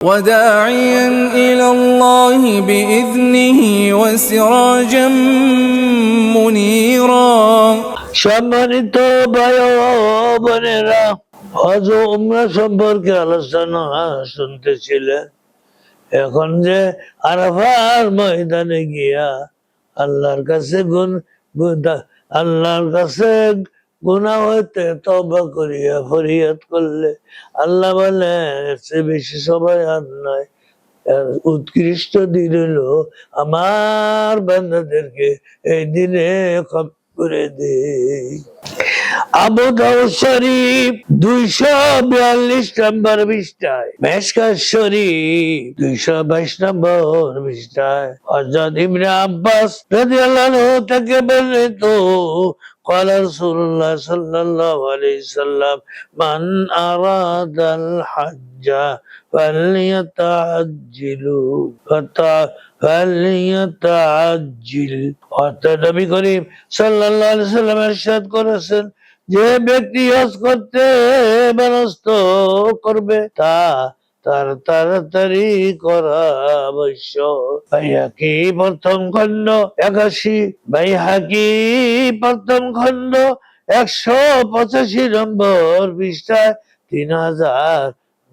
وداعيا إلى الله بإذنه وسراجا منيرا সম্মানিত ভাই ও বোনেরা হজ ও উমরা সম্পর্কে আলোচনা শুনতেছিলেন এখন যে আরাফার ময়দানে গিয়া আল্লাহর কাছে গুণ গুণ- আল্লাহর কাছে গুণা হইতে তবা করিয়া ফরিয়াদ করলে আল্লাহ বলে সে বেশি সবাই আর আর উৎকৃষ্ট দিন হলো আমার বান্ধাদেরকে এই দিনে করে দে আবু দাউদ শরীফ দুইশো বিয়াল্লিশ নম্বর পৃষ্ঠায় মেশকার শরীফ দুইশো বাইশ নম্বর পৃষ্ঠায় হজরত ইবনে আব্বাস রাদিয়াল্লাহু থেকে বর্ণিত قال رسول الله صلى الله عليه وسلم من أراد الحج فليتعجلوا فت- فليتعجل অর্থাৎ নবী করিম সাল্লাল্লাহু আলাইহি সাল্লাম ইরশাদ করেছেন যে ব্যক্তি হস করতে মানস্ত করবে, তা তার তাড়াতাড়ি করা অবশ্য প্রথম খণ্ড একাশি প্রথম খণ্ড একশো পঁচাশি নম্বর পৃষ্ঠায় তিন হাজার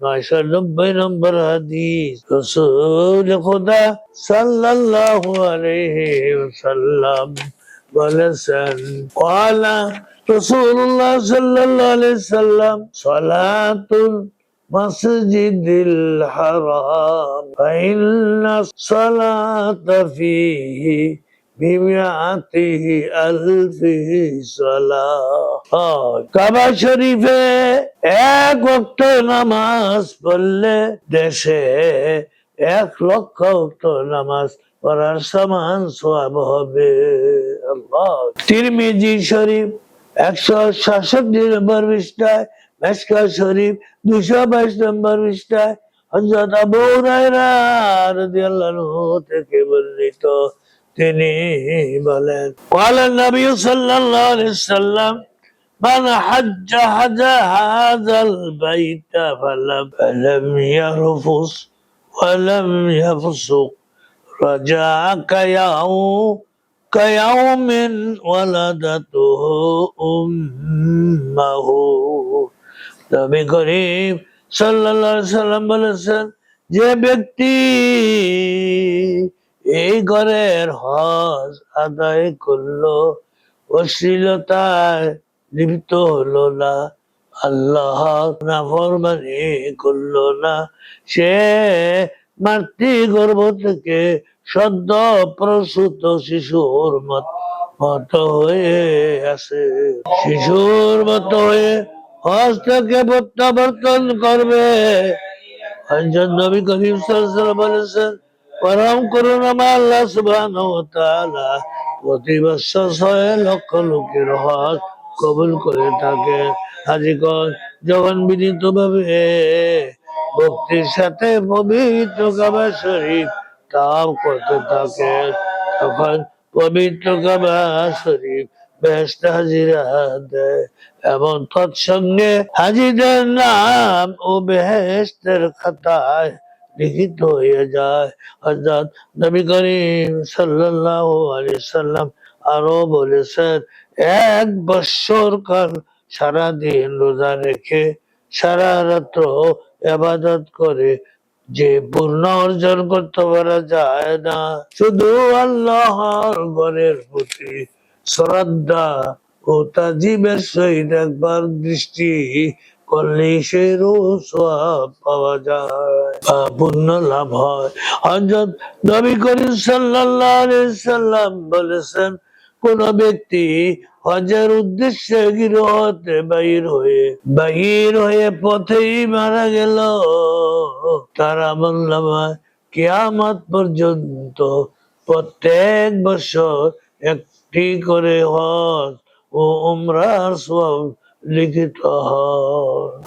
নয়শো নব্বই নম্বর হাদিস। রসুল খোদা সাল্লাল্লাহু আলাইহি ওয়াসাল্লাম বলেছেন কলা কাবা শরীফে এক অক্ট নামাজ পড়লে দেশে এক লক্ষ অক্ট নামাজ পড়ার সমান সব হবে। তিরমিজি শরীফ একশো সাতষট্টি নম্বর পৃষ্ঠায় মেশকা শরীফ দুশো বাইশ নম্বর পৃষ্ঠায় হজরত আবু হুরায়রা রাদিয়াল্লাহু থেকে বর্ণিত তিনি বলেন قال النبي صلى الله عليه وسلم من حج حج هذا البيت فلم, فلم يرفث ولم يفسق رجع كيوم كيوم ولدته أمه নবী করিম সাল্লাল্লাহু আলাইহি সাল্লাম বলেছেন যে ব্যক্তি এই ঘরের হজ আদায় করলো অশ্লীলতায় লিপ্ত হলো না আল্লাহ নাফরমানি করলো না সে মাতৃ গর্ভ থেকে সদ্য প্রসূত শিশুর মত মত হয়ে আছে। শিশুর মত হয়ে হজ থেকে প্রত্যাবর্তন করবে। একজন নবী করিম বলেছেন, পরম করুণামা আল্লাহ প্রতি বছর ছয় লক্ষ লোকের হজ কবুল করে থাকে। হাজিগণ যখন বিনীত ভাবে ভক্তির সাথে পবিত্র কাবা শরীফ তাও করতে থাকে তখন পবিত্র কাবা শরীফ বেহেশত হাজিরা দেয় এবং তৎসঙ্গে হাজিদের নাম ও বেহেশতের খাতায় লিখিত হয়ে যায়। অর্থাৎ নবী করিম সাল্লাল্লাহু আলাইহি সাল্লাম আরও বলেছেন, এক বৎসর কাল সারাদিন রোজা রেখে সারা রাত্র আবাদত করে যে পূর্ণ অর্জন করতে পারা যায় না। শুধু আল্লাহর প্রতি শ্রদ্ধা ও তাজিমের সহিত একবার দৃষ্টি করলে সওয়াব পাওয়া যায় পুণ্য লাভ হয়। হযরত নবী করিম আলাইহি সাল্লাম বলেছেন কোন ব্যক্তি হজের উদ্দেশ্যে গিরহতে বাহির হয়ে বাহির হয়ে পথেই মারা গেল। তার আমল কিয়ামত পর্যন্ত প্রত্যেক বছর একটি করে হজ ও উমরার সব লিখিত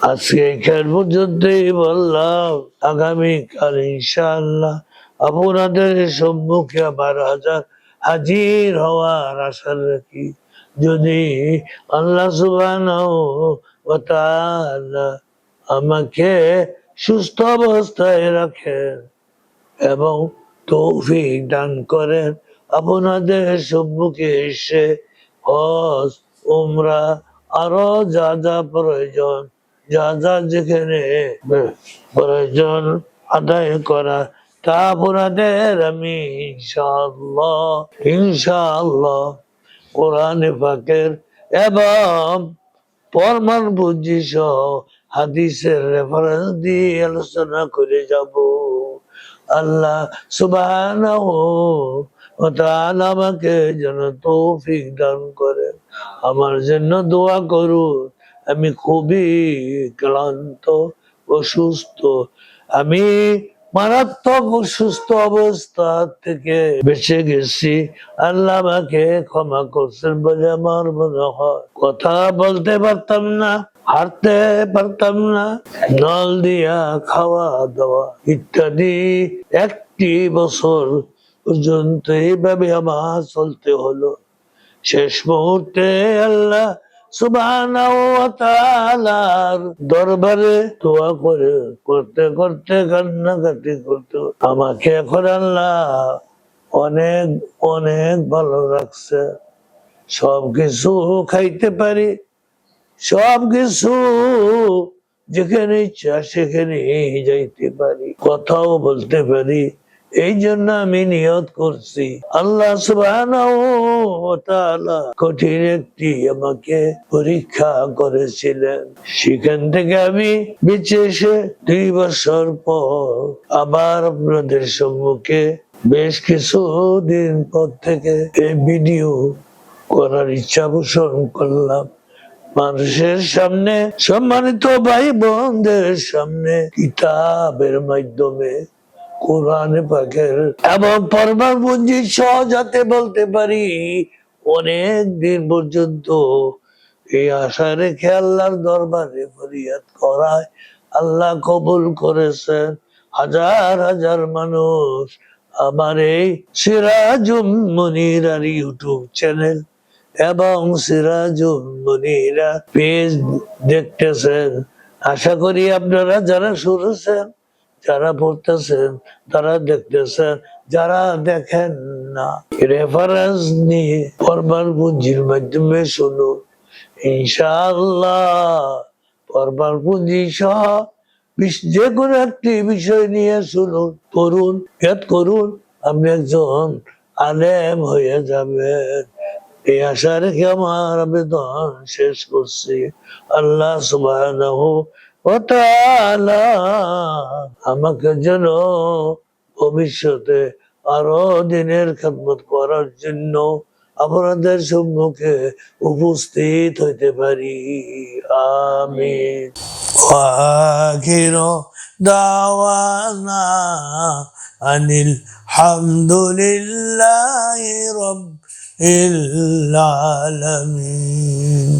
আজকে এখান পর্যন্তই বললাম। আগামীকাল ইনশাআল্লাহ আপনাদের সম্মুখে আবার হাজার হাজির হওয়ার আশা রাখি। যদি আল্লাহ তাআলা আমাকে সুস্থ অবস্থায় রাখেন এবং তৌফিক দান করেন, আপনাদের সম্মুখে এসে হজ, উমরা, আরও যা যা প্রয়োজন, যা যা যেখানে প্রয়োজন আদায় করা তা আপনাদের আমি ইনশাআল্লাহ ইনশাআল্লাহ কোরআনে পাকের এবং পরমান বুদ্ধি সহ হাদিসের রেফারেন্স দিয়ে আলোচনা করে যাব। আল্লাহ তাআলা আমাকে যেন তৌফিক দান করে আমার জন্য দোয়া করুন। আমি খুবই ক্লান্ত অসুস্থ আমি মারাত্মক অসুস্থ অবস্থা থেকে বেঁচে গেছি। আল্লাহ আমাকে ক্ষমা করছেন বলে আমার মনে হয়। কথা বলতে পারতাম না, হাঁটতে পারতাম না, নল দিয়া খাওয়া দাওয়া ইত্যাদি। একটি বছর পর্যন্ত এইভাবে আমার চলতে হলো। শেষ মুহূর্তে আল্লাহ দরবারে দোয়া করে, করতে করতে, কান্নাকাটি করতে। আমাকে এখন আল্লাহ অনেক অনেক ভালো রাখছে। সব কিছু খাইতে পারি। সব কিছু যেখানে ইচ্ছা সেখানে যাইতে পারি। কথাও বলতে পারি। এই জন্য আমি নিয়ত করছি। আল্লাহ কঠিন একটি আমাকে পরীক্ষা করেছিলেন। সেখান থেকে আমি বেঁচে এসে দুই বছর পর আবার আপনাদের সম্মুখে বেশ কিছু দিন পর থেকে এই ভিডিও করার ইচ্ছা পোষণ করলাম। মানুষের সামনে, সম্মানিত ভাই বোনদের সামনে কিতাবের মাধ্যমে কোরআন পাকের এবং পরমার পুঞ্জি সহ যাতে বলতে পারি, অনেক দিন পর্যন্ত এই আশা রেখে আল্লাহর দরবারে ফরিয়াদ করায়। আল্লাহ কবুল করেছেন। হাজার হাজার মানুষ আমার এই সিরাজুম মনির আর ইউটিউব চ্যানেল এবং সিরাজুল মনিরা পেজ দেখতেছেন। আশা করি আপনারা যারা শুনেছেন যারা পড়তেছেন তারা দেখতেছেন, যারা দেখেন না। রেফারেন্স নিয়ে পরবার পুঁজির মাধ্যমে শুনুন। ইনশাআল্লাহ পরবার পুঁজি সহ যে কোনো একটি বিষয় নিয়ে শুনুন করুন ইয়াদ করুন, আপনি একজন আলেম হয়ে যাবেন। এই আশা রেখে আমার আবেদন শেষ করছি। আল্লাহ সুবহানাহু ওয়া তাআলা আমাকে যেন ভবিষ্যতে আরো দিনের খেদমত করার জন্য আপনাদের সম্মুখে উপস্থিত হইতে পারি আমিন وآخر دعوانا أن الحمد لله رب العالمين